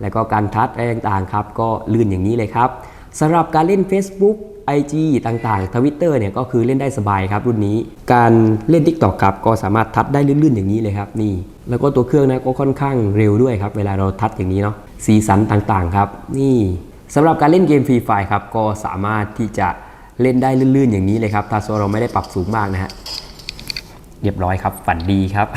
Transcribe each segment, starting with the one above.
แล้วก็การทัชอะไรต่างๆครับก็ลื่นอย่างนี้เลยครับสำหรับการเล่น Facebook IG ต่างๆ Twitter เนี่ยก็คือเล่นได้สบายครับรุ่นนี้ การเล่น TikTok ครับก็สามารถทัชได้ลื่นๆอย่างนี้เลยครับนี่ แล้วก็ตัวเครื่องนะก็ค่อนข้างเร็วด้วยครับเวลาเราทัชอย่างนี้เนาะสีสันต่างๆครับ นี่สำหรับการเล่นเกมฟรีไฟครับก็สามารถที่จะเล่นได้ลื่นๆอย่างนี้เลยครับถ้าเราไม่ได้ปรับสูงมากนะฮะเรียบร้อยครับฝันดีครับ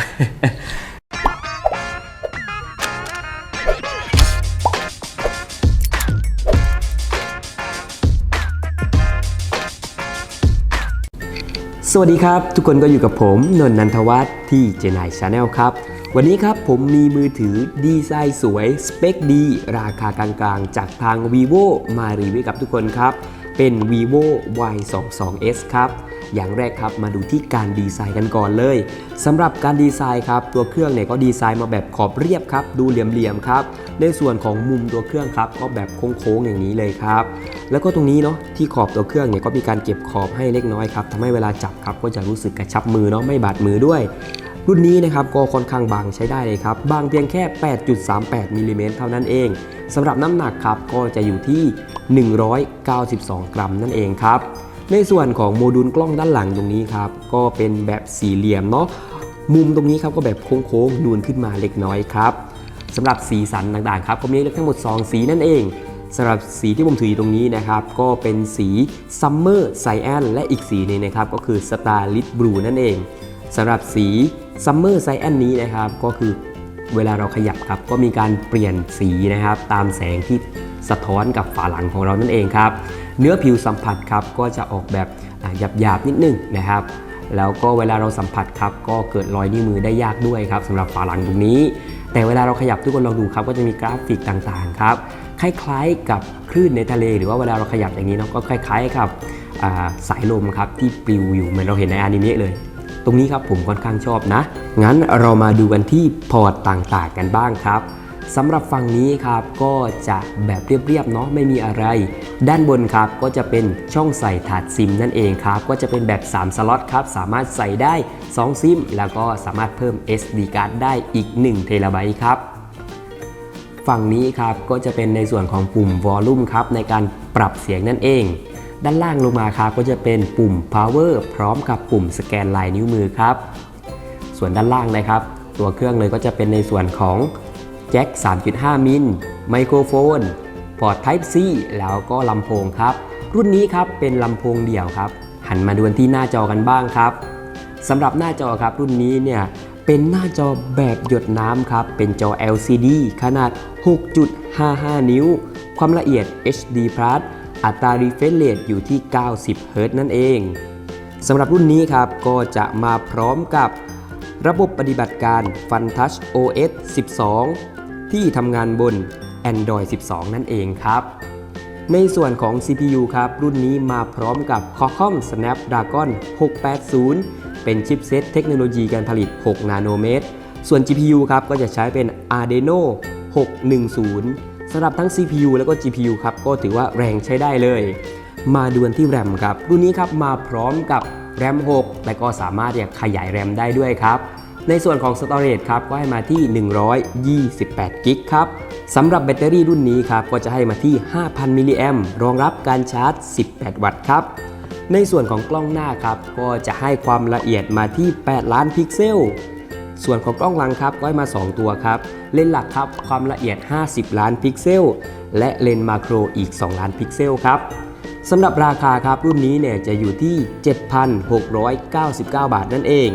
สวัสดีครับ ทุกคนก็อยู่กับผมนนท์นันทวัฒน์ที่เจนายชาแนลครับ วันนี้ครับผมมีมือถือดีไซน์สวย สเปคดี ราคากลางๆ จากทาง vivo มารีวิวกับทุกคนครับ เป็น vivo y 2 2 s ครับ อย่างแรกครับมาดูที่การดีไซน์กันก่อนเลยสำหรับการดีไซน์ครับตัวเครื่องเนี่ยก็ดีไซน์มาแบบขอบเรียบครับดูเหลี่ยมๆครับในส่วนของมุมตัวเครื่องครับก็แบบโค้งๆอย่างนี้เลยครับแล้วก็ตรงนี้เนาะที่ขอบตัวเครื่องเนี่ยก็มีการเก็บขอบให้เล็กน้อยครับทำให้เวลาจับครับก็จะรู้สึกกระชับมือเนาะไม่บาดมือด้วยรุ่นนี้นะครับก็ค่อนข้างบางใช้ได้เลยครับ บางเพียงแค่ 8.38มิลลิเมตรเท่านั้นเองสำหรับน้ำหนักครับก็จะอยู่ที่ 192 กรัมนั่นเองครับ ในส่วนของโมดูลกล้องด้านหลังตรงนี้ครับ ก็เป็นแบบสี่เหลี่ยมเนาะมุมตรงนี้ครับก็แบบโค้งๆนูนขึ้นมาเล็กน้อยครับสำหรับสีสันต่างๆครับก็มีทั้งหมด 2 สีนั่นเองสำหรับสีที่ผมถืออยู่ตรงนี้นะครับ ก็เป็นสี Summer Cyan และอีกสีหนึงนะครับ ก็คือ Starlit Blue นั่นเองสำหรับสี Summer Cyan นี้นะครับ ก็คือ เวลาเราขยับครับ ก็มีการเปลี่ยนสีนะครับ ตามแสงที่สะท้อนกับฝาหลังของเรานั่นเองครับ เนื้อผิวสัมผัสครับก็จะออกแบบหยาบๆนิดนึงนะครับแล้วก็เวลาเราสัมผัสครับก็เกิดรอยนิ้วมือได้ยากด้วยครับสำหรับฝาหลังตรงนี้ แต่เวลาเราขยับทุกคนลองดูครับก็จะมีกราฟิกต่างๆครับคล้ายๆกับคลื่นในทะเล หรือว่าเวลาเราขยับอย่างนี้เนาะก็คล้ายๆกับสายลมครับที่ปลิวอยู่เหมือนเราเห็นในอนิเมะเลย ตรงนี้ครับผมค่อนข้างชอบนะ งั้นเรามาดูกันที่พอร์ตต่างๆกันบ้างครับสำหรับฝั่งนี้ครับก็จะแบบเรียบๆเนาะไม่มีอะไร ด้านบนครับก็จะเป็นช่องใส่ถาดซิมนั่นเองครับ ก็จะเป็นแบบ 3 สล็อตครับสามารถใส่ได้ 2 ซิม แล้วก็สามารถเพิ่ม SD card ได้อีก1เทราไบต์ครับฝั่งนี้ครับก็จะเป็นในส่วนของปุ่ม Volume ครับในการปรับเสียงนั่นเอง ด้านล่างลงมาครับก็จะเป็นปุ่ม Power พร้อมกับปุ่มสแกนลายนิ้วมือครับ ส่วนด้านล่างนะครับ ตัวเครื่องเลยก็จะเป็นในส่วนของแจ็ค 3.5 มิล ไมโครโฟน พอร์ต Type C แล้วก็ลำโพงครับ รุ่นนี้ครับเป็นลำโพงเดี่ยวครับ หันมาดูที่หน้าจอกันบ้างครับสำหรับหน้าจอครับรุ่นนี้เนี่ยเป็นหน้าจอแบบหยดน้ำครับ เป็นจอ LCD ขนาด 6.55 นิ้ว ความละเอียด HD Plus อัตรา refresh rate อยู่ที่ 90 Hz นั่นเองสำหรับรุ่นนี้ครับก็จะมาพร้อมกับระบบปฏิบัติการ FunTouch OS 12 ที่ทำงานบน Android 12 นั่นเองครับ ในส่วนของ CPU ครับ รุ่นนี้มาพร้อมกับ Qualcomm Snapdragon 680 เป็นชิปเซตเทคโนโลยีการผลิต 6 นาโนเมตร ส่วน GPU ครับก็จะใช้เป็น Adreno 610 สำหรับทั้ง CPU แล้วก็ GPU ครับก็ถือว่าแรงใช้ได้เลย มาดูกันที่ RAM ครับรุ่นนี้ครับมาพร้อมกับ RAM 6และก็สามารถขยาย RAM ได้ด้วยครับในส่วนของ Storage ครับก็ให้มาที่ 128 กิกครับสำหรับแบตเตอรี่รุ่นนี้ครับก็จะให้มาที่ 5,000 มิลลิแอมรองรับการชาร์จ 18 วัตต์ครับในส่วนของกล้องหน้าครับก็จะให้ความละเอียดมาที่ 8 ล้านพิกเซล ส่วนของกล้องหลังครับก็ให้มา 2 ตัวครับ เลนส์หลักครับความละเอียด 50 ล้านพิกเซล และเลนส์มาโครอีก 2 ล้านพิกเซลครับสำหรับราคาครับรุ่นนี้เนี่ยจะอยู่ที่ 7,699 บาทนั่นเอง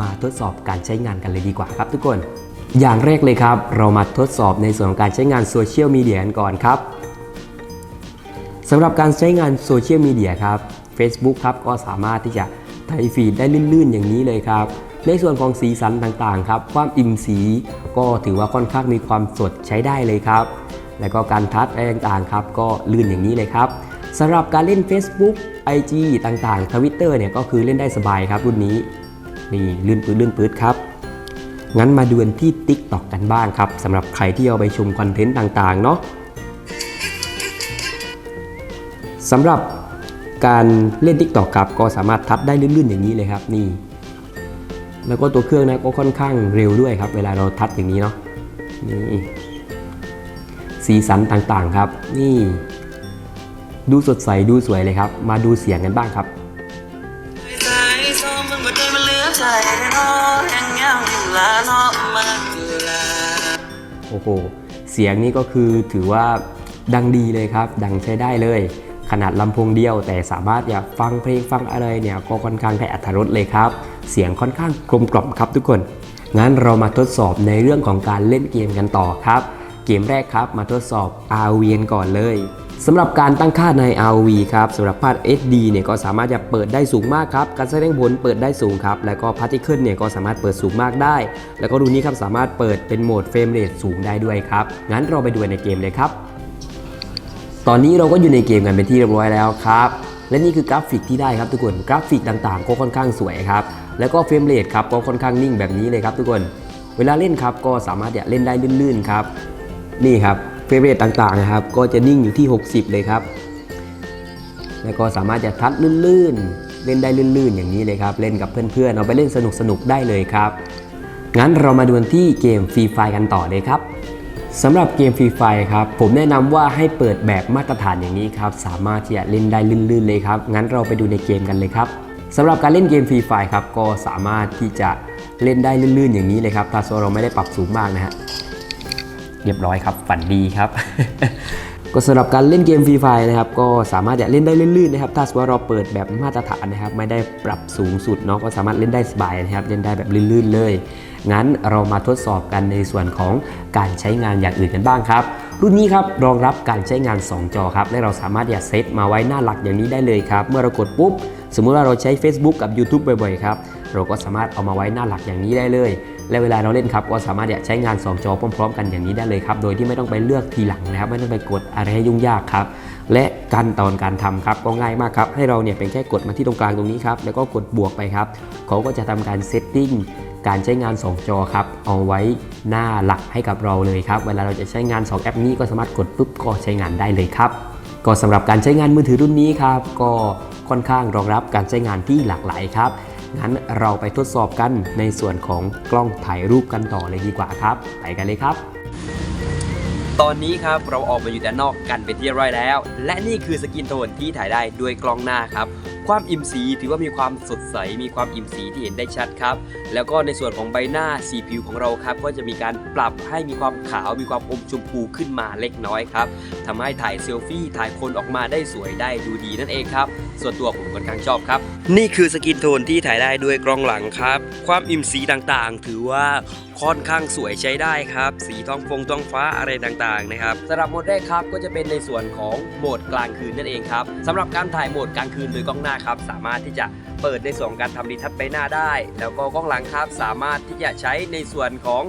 มาทดสอบการใช้งานกันเลยดีกว่าครับทุกคน อย่างแรกเลยครับ เรามาทดสอบในส่วนของการใช้งานโซเชียลมีเดียกันก่อนครับสำหรับการใช้งานโซเชียลมีเดียครับ Facebook ครับก็สามารถที่จะ ไถฟีดได้ลื่นๆอย่างนี้เลยครับ ในส่วนของสีสันต่างๆครับ ความอิ่มสีก็ถือว่าค่อนข้างมีความสดใช้ได้เลยครับ แล้วก็การทัชอะไรต่างๆครับก็ลื่นอย่างนี้เลยครับสำหรับการเล่น Facebook IG ต่างๆ Twitter เนี่ยก็คือเล่นได้สบายครับรุ่นนี้ นี่ลื่นปืดลื่นปืดครับงั้นมาดูนที่ TikTok กันบ้างครับสำหรับใครที่เอาไปชมคอนเทนต์ต่างๆเนาะสำหรับ การเล่น TikTok ครับก็สามารถทัชได้ลื่นๆอย่างนี้เลยครับนี่ แล้วก็ตัวเครื่องนะก็ค่อนข้างเร็วด้วยครับ เวลาเราทัชอย่างนี้เนาะนี่สีสันต่างๆครับ นี่ ดูสดใสดูสวยเลยครับ มาดูเสียงกันบ้างครับโอ้โหเสียงนี่ก็คือถือว่าดังดีเลยครับ ดังใช้ได้เลย ขนาดลำโพงเดียว แต่สามารถอยากฟังเพลงฟังอะไรเนี่ยก็ค่อนข้างได้อัธรสเลยครับ เสียงค่อนข้างกลมกล่อมครับทุกคน งั้นเรามาทดสอบในเรื่องของการเล่นเกมกันต่อครับ เกมแรกครับมาทดสอบ RV กันก่อนเลยสำหรับการตั้งค่าใน RV ครับสำหรับพาด SD เนี่ยก็สามารถจะเปิดได้สูงมากครับ การแสดงผลเปิดได้สูงครับ แล้วก็ Particle เนี่ยก็สามารถเปิดสูงมากได้ แล้วก็ดูนี้ครับสามารถเปิดเป็นโหมดเฟรมเรทสูงได้ด้วยครับ งั้นเราไปดูในเกมเลยครับ ตอนนี้เราก็อยู่ในเกมกันเป็นที่เรียบร้อยแล้วครับ และนี่คือกราฟิกที่ได้ครับทุกคน กราฟิกต่างๆ ก็ค่อนข้างสวยครับ แล้วก็เฟรมเรทครับก็ค่อนข้างนิ่งแบบนี้เลยครับทุกคน เวลาเล่นครับก็สามารถจะเล่นได้ลื่นๆครับ นี่ครับเฟรมเรทต่างๆนะครับก็จะนิ่งอยู่ที่ 60 เลยครับ แล้วก็สามารถจะทัดลื่นๆ เล่นได้ลื่นๆ อย่างนี้เลยครับ เล่นกับเพื่อนๆ เอาไปเล่นสนุกๆ ได้เลยครับ งั้นเรามาดูนที่เกมฟรีไฟกันต่อเลยครับ สำหรับเกมฟรีไฟครับ ผมแนะนำว่าให้เปิดแบบมาตรฐานอย่างนี้ครับ สามารถที่จะเล่นได้ลื่นๆเลยครับ งั้นเราไปดูในเกมกันเลยครับสำหรับการเล่นเกมฟรีไฟครับก็สามารถที่จะเล่นได้ลื่นๆอย่างนี้เลยครับถ้าโซเราไม่ได้ปรับสูงมากนะฮะเรียบร้อยครับฝันดีครับ ก็สำหรับการเล่นเกมฟรีไฟนะครับก็สามารถจะเล่นได้ลื่นๆนะครับถ้าสมมติว่าเราเปิดแบบมาตรฐานนะครับไม่ได้ปรับสูงสุดเนาะก็สามารถเล่นได้สบายนะครับเล่นได้แบบลื่นๆเลย งั้นเรามาทดสอบกันในส่วนของการใช้งานอย่างอื่นกันบ้างครับ รุ่นนี้ครับรองรับการใช้งาน 2 จอครับและเราสามารถจะเซตมาไว้หน้าหลักอย่างนี้ได้เลยครับเมื่อเรากดปุ๊บ สมมุติว่าเราใช้ Facebook กับ YouTube บ่อยๆครับเราก็สามารถเอามาไว้หน้าหลักอย่างนี้ได้เลย และเวลาเราเล่นครับก็สามารถใช้งาน 2 จอพร้อมๆ กันอย่างนี้ได้เลยครับ โดยที่ไม่ต้องไปเลือกทีหลังนะครับ ไม่ต้องไปกดอะไรให้ยุ่งยากครับ และการตอนการทำครับก็ง่ายมากครับ ให้เราเนี่ยเป็นแค่กดมาที่ตรงกลางตรงนี้ครับ แล้วก็กดบวกไปครับ เขาก็จะทำการเซตติ้งการใช้งาน 2 จอครับ เอาไว้หน้าหลักให้กับเราเลยครับ เวลาเราจะใช้งาน 2 แอปนี้ก็สามารถกดปุ๊บก็ใช้งานได้เลยครับ ก็สำหรับการใช้งานมือถือรุ่นนี้ครับ ก็ค่อนข้างรองรับการใช้งานที่หลากหลายครับ งั้นเราไปทดสอบกันในส่วนของกล้องถ่ายรูปกันต่อเลยดีกว่าครับ ไปกันเลยครับ ตอนนี้ครับเราออกมาอยู่ด้านนอกกันเป็นที่เรียบร้อยแล้ว และนี่คือสกินโทนที่ถ่ายได้ด้วยกล้องหน้าครับ ความอิ่มสีถือว่ามีความสดใส มีความอิ่มสีที่เห็นได้ชัดครับ แล้วก็ในส่วนของใบหน้าสีผิวของเราครับ ก็จะมีการปรับให้มีความขาว มีความอมชมพูขึ้นมาเล็กน้อยครับทำให้ถ่ายเซลฟี่ถ่ายคนออกมาได้สวยได้ดูดีนั่นเองครับ ส่วนตัวผมค่อนข้างชอบครับ นี่คือสกินโทนที่ถ่ายได้ด้วยกล้องหลังครับ ความอิ่มสีต่างๆ ถือว่า ค่อนข้างสวยใช้ได้ครับ สีทองฟงท้องฟ้าอะไรต่างๆนะครับสำหรับโหมดแรกครับก็จะเป็นในส่วนของโหมดกลางคืนนั่นเองครับสำหรับการถ่ายโหมดกลางคืนโดยกล้องหน้าครับสามารถที่จะเปิดในส่วนของการทำรีทัชใบหน้าได้ แล้วก็กล้องหลังครับสามารถที่จะใช้ในส่วนของ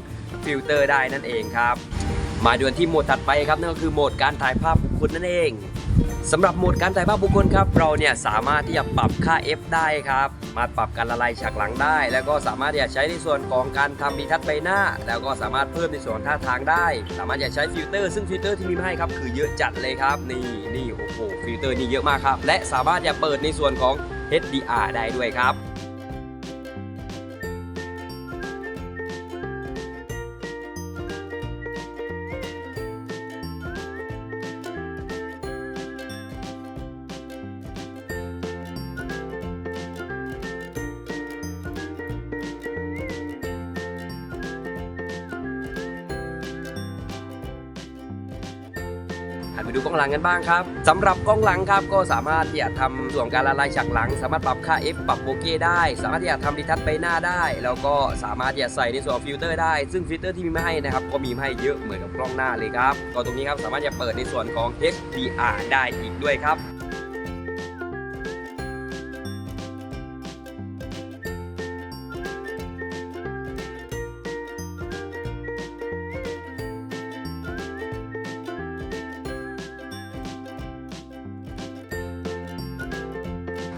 ฟิลเตอร์ได้นั่นเองครับมาดูกันที่โหมดถัดไปครับนั่นก็คือโหมดการถ่ายภาพบุคคลนั่นเอง สำหรับโหมดการถ่ายภาพบุคคลครับ เราเนี่ยสามารถที่จะปรับค่า f ได้ครับ มาปรับการละลายฉากหลังได้ แล้วก็สามารถที่จะใช้ในส่วนของการทำดีทัศใบหน้า แล้วก็สามารถเพิ่มในส่วนท่าทางได้ สามารถจะใช้ฟิลเตอร์ซึ่งฟิลเตอร์ที่มีมาให้ครับคือเยอะจัดเลยครับ นี่นี่โอ้โหฟิลเตอร์นี่เยอะมากครับ และสามารถจะเปิดในส่วนของ HDR ได้ด้วยครับ หันไปดูกล้องหลังกันบ้างครับสำหรับกล้องหลังครับก็สามารถที่จะทำส่วนการละลายฉากหลัง สามารถปรับค่า f ปรับโบเก้ได้ สามารถที่จะทำดีทัชไปหน้าได้ แล้วก็สามารถที่จะใส่ในส่วนฟิลเตอร์ได้ ซึ่งฟิลเตอร์ที่มีมาให้นะครับก็มีให้เยอะเหมือนกับกล้องหน้าเลยครับก็ตรงนี้ครับสามารถจะเปิดในส่วนของ HDR ได้อีกด้วยครับ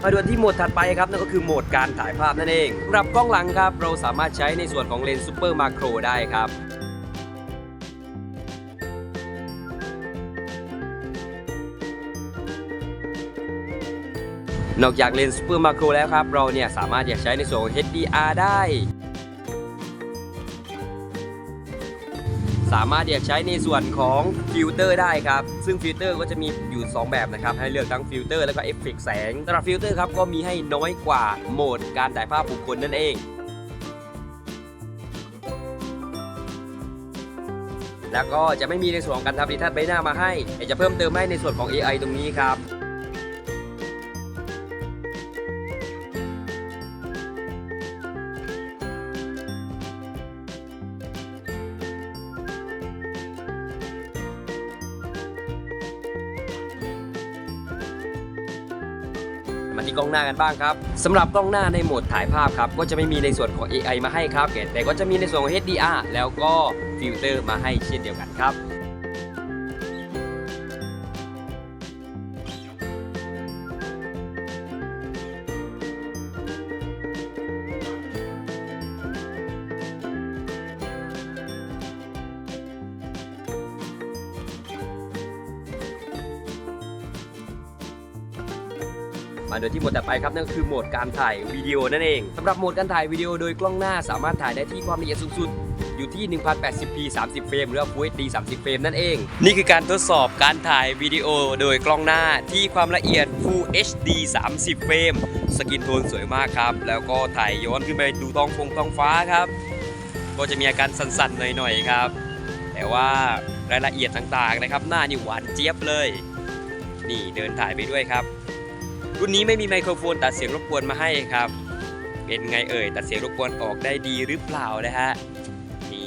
มาดูที่โหมดถัดไปครับนั่นก็คือโหมดการถ่ายภาพนั่นเองสำหรับกล้องหลังครับ เราสามารถใช้ในส่วนของเลนส์ซูเปอร์มาโครได้ครับนอกจากเลนส์ซูเปอร์มาโครแล้วครับ เราเนี่ยสามารถอยากใช้ในส่วนของ HDR ได้ สามารถอยากใช้ในส่วนของฟิลเตอร์ได้ครับ ซึ่งฟิลเตอร์ก็จะมีอยู่ 2 แบบนะครับ ให้เลือกทั้งฟิลเตอร์แล้วก็เอฟเฟกต์แสงสำหรับฟิลเตอร์ครับก็มีให้น้อยกว่าโหมดการถ่ายภาพบุคคลนั่นเองแล้วก็จะไม่มีในส่วนของการทำดิทัศใบหน้ามาให้แต่จะเพิ่มเติมให้ในส่วนของ AI ตรงนี้ครับ มาที่กล้องหน้ากันบ้างครับสำหรับกล้องหน้าในโหมดถ่ายภาพครับก็จะไม่มีในส่วนของ AI มาให้ครับแต่ก็จะมีในส่วนของ HDR แล้วก็ฟิลเตอร์มาให้เช่นเดียวกันครับ มาโดยที่โหมดต่อไปครับนั่นก็คือโหมดการถ่ายวิดีโอนั่นเองสำหรับโหมดการถ่ายวิดีโอโดยกล้องหน้าสามารถถ่ายได้ที่ความละเอียดสูงสุดอยู่ที่ 1080p 30 เฟรมหรือว่า Full HD 30 เฟรมนั่นเอง นี่คือการทดสอบการถ่ายวิดีโอโดยกล้องหน้าที่ความละเอียด Full HD 30 เฟรม สกินโทนสวยมากครับ แล้วก็ถ่ายย้อนขึ้นไปดูท้องฟงท้องฟ้าครับ ก็จะมีอาการสั่นๆ หน่อยๆ ครับ แต่ว่ารายละเอียดต่างๆ นะครับ หน้านี่หวานเจี๊ยบเลย นี่เดินถ่ายไปด้วยครับ รุ่นนี้ไม่มีไมโครโฟนตัดเสียงรบกวนมาให้ครับ เป็นไงเอ่ยตัดเสียงรบกวนออกได้ดีหรือเปล่านะฮะนี่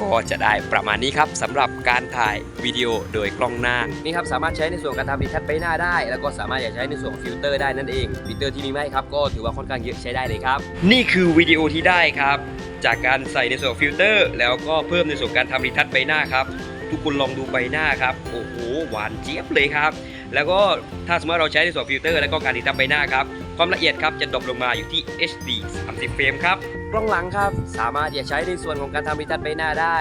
ก็จะได้ประมาณนี้ครับสำหรับการถ่ายวิดีโอโดยกล้องหน้านี่ครับสามารถใช้ในส่วนการทำดิทัศน์ใบหน้าได้ แล้วก็สามารถอยากใช้ในส่วนฟิลเตอร์ได้นั่นเองฟิลเตอร์ที่มีมาให้ครับก็ถือว่าค่อนข้างเยอะใช้ได้เลยครับ นี่คือวิดีโอที่ได้ครับ จากการใส่ในส่วนฟิลเตอร์ แล้วก็เพิ่มในส่วนการทำดิทัศน์ใบหน้าครับทุกคนลองดูใบหน้าครับ โอ้โห หวานเจี๊ยบเลยครับ แล้วก็ถ้าสมมติเราใช้ในส่วนฟิลเตอร์แล้วก็การติดตั้งใบหน้าครับ ความละเอียดครับจะดรอปลงมาอยู่ที่ HD 30เฟรมครับ กล้องหลังครับ สามารถอยากใช้ในส่วนของการทำดิทัศน์ใบหน้าได้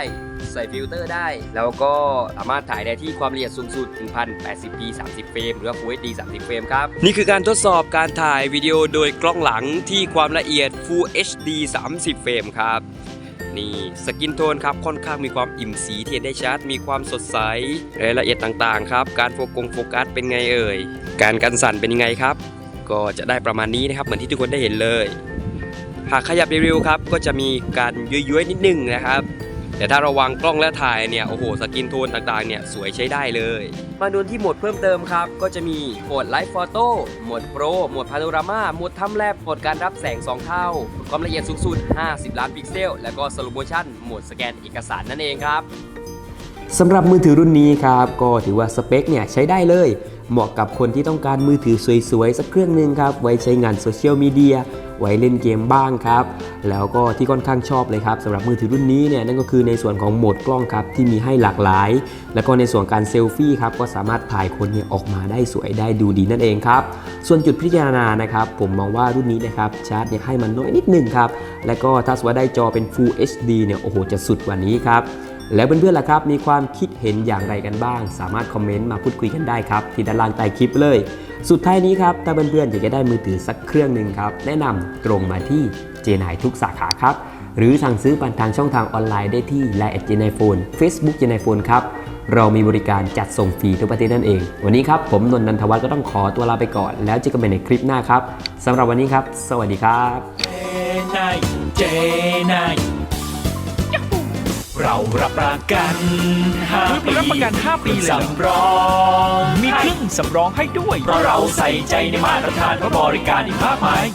ใส่ฟิลเตอร์ได้ แล้วก็สามารถถ่ายได้ที่ความละเอียดสูงสุด 1080p 30 เฟรม หรือว่า Full HD 30 เฟรมครับ นี่คือการทดสอบการถ่ายวิดีโอโดยกล้องหลังที่ความละเอียด Full HD 30 เฟรมครับ นี่สกินโทนครับค่อนข้างมีความอิ่มสีที่เห็นได้ชัด มีความสดใสรายละเอียดต่างๆครับ การโฟกัสโฟกัสเป็นไงเอ่ย การกันสั่นเป็นยังไงครับ ก็จะได้ประมาณนี้นะครับเหมือนที่ทุกคนได้เห็นเลย หากขยับเร็วๆครับ ก็จะมีการย้อยๆนิดนึงนะครับ แต่ถ้าระวังกล้องและถ่ายเนี่ยโอ้โหสกินโทนต่างๆเนี่ยสวยใช้ได้เลย มาดูที่โหมดเพิ่มเติมครับ ก็จะมีโหมดไลฟ์ฟ o โต้โหมดโปรโหมดพาโนรามาโหมดทำแลบโหมดการรับแสง 2 เท่า ความละเอียดสูงสุด 50 ล้านพิกเซล แล้วก็สโลโมชันโหมดสแกนเอกสารนั่นเองครับสำหรับมือถือรุ่นนี้ครับ ก็ถือว่าสเปคเนี่ยใช้ได้เลย เหมาะกับคนที่ต้องการมือถือสวยๆ สักเครื่องหนึ่งครับ ไว้ใช้งานโซเชียลมีเดีย ไว้เล่นเกมบ้างครับ แล้วก็ที่ค่อนข้างชอบเลยครับสำหรับมือถือรุ่นนี้เนี่ยนั่นก็คือในส่วนของโหมดกล้องครับที่มีให้หลากหลาย แล้วก็ในส่วนการเซลฟี่ครับก็สามารถถ่ายคนเนี่ยออกมาได้สวยได้ดูดีนั่นเองครับส่วนจุดพิจารณานะครับผมมองว่ารุ่นนี้นะครับชาร์จเนี่ยให้มันน้อยนิดหนึงครับแล้วก็ถ้าสมมติว่าได้จอเป็น Full HD เนี่ยโอ้โหจะสุดกว่านี้ครับ แล้วเพื่อนๆล่ะครับ มีความคิดเห็นอย่างไรกันบ้าง สามารถคอมเมนต์มาพูดคุยกันได้ครับ ที่ด้านล่างใต้คลิปเลย สุดท้ายนี้ครับ ถ้าเพื่อนๆอยากจะได้มือถือสักเครื่องหนึ่งครับ แนะนำตรงมาที่เจนายทุกสาขาครับ หรือสั่งซื้อผ่านทางช่องทางออนไลน์ได้ที่ Line เจนายโฟน Facebook เจนายโฟนครับเรามีบริการจัดส่งฟรีทุกประเทศนั่นเอง วันนี้ครับผมนนทนันทวัฒน์ก็ต้องขอตัวลาไปก่อน แล้วเจอกันใหม่ในคลิปหน้าครับสำหรับวันนี้ครับ สวัสดีครับนาย เจนายเรารับประกันห้าเฮ้ยปีรับประกัน 5 ปีเลยเหรอสำรองมีเครื่องสำรองให้ด้วย เพราะเราใส่ใจในมาตรฐานและบริการอีกมากมาย